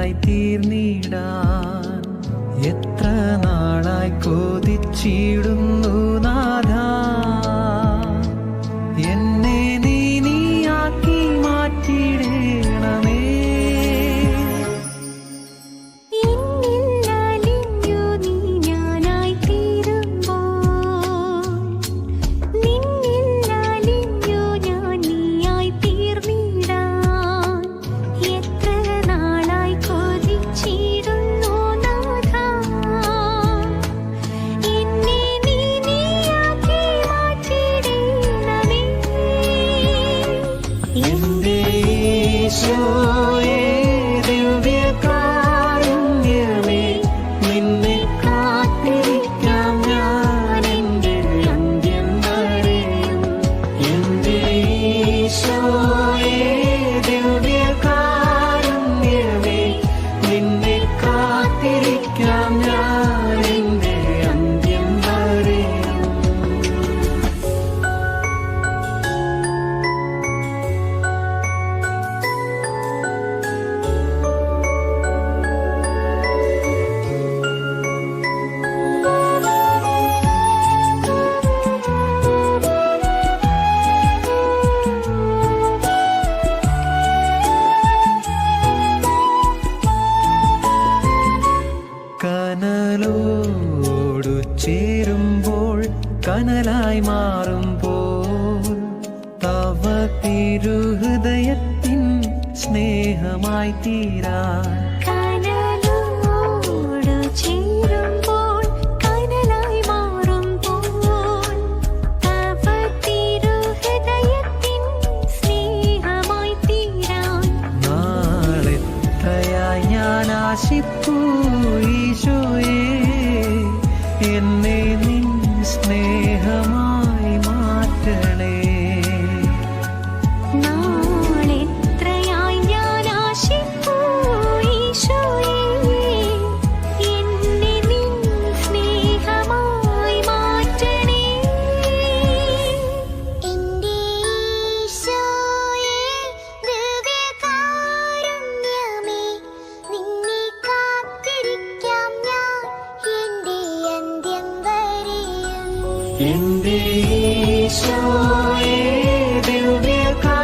നീയായി തീർന്നിടാൻ എത്ര നാളായി കൊതിച്ചിടുന്നു നാ you. ചേരുമ്പോൾ കനലായി മാറുമ്പോൾ തവ തിരുഹൃദയത്തിൻ സ്നേഹമായി തീരാൻ ആശിപ്പൂ ഈശോയേ. in me. എന്റെ ദിവ്യകാ